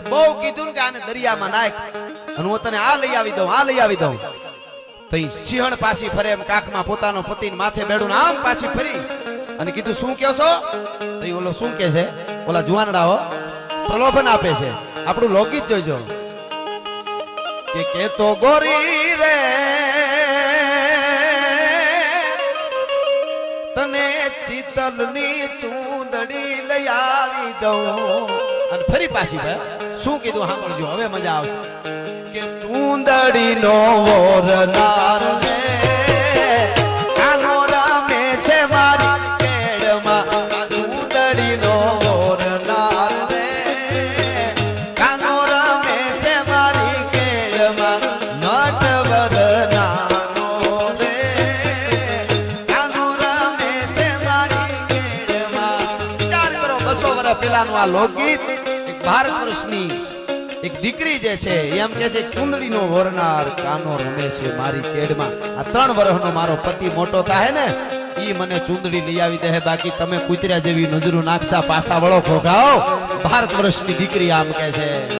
બહુ કીધું કે આને દરિયામાં નાખ. અને હું તને આ લઈ આવી દઉં, આ લઈ આવી દઉં. તો ઈ સિંહણ પાછી ફરે એમ કાખમાં પોતાનો પતિ માથે બેડું આમ પાછી ફરી. અને કીધું, શું કહો છો? તો ઓલો શું કે છે? ઓલા જુવાનડાઓ પ્રલોભન આપે છે. આપણું લોકગીત જોજો. કે કે તો ગોરી રે, તને ચિતલની ચૂંદડી લઈ આવી દઉં. અને ફરી પાછી શું કીધું? સાંભળજો હવે મજા આવશે. કે ચૂંદડી નો વોરનાર બસો વર્ષ પહેલાનું આ લોકગીત, એક ભારત વર્ષની એક દીકરી જે છે, એમ કે છે, ચુંદડીનો વરનાર કાનો રમે છે મારી કેડમાં આ ત્રણ વર્ષનો મારો પતિ મોટો થાય ને, ઈ મને ચુંદડી લઈ આવી દે બાકી તમે કૂતર્યા જેવી નજરો નાખતા પાસા વળો ખોખાઓ ભારત વર્ષની દીકરી આમ કે છે.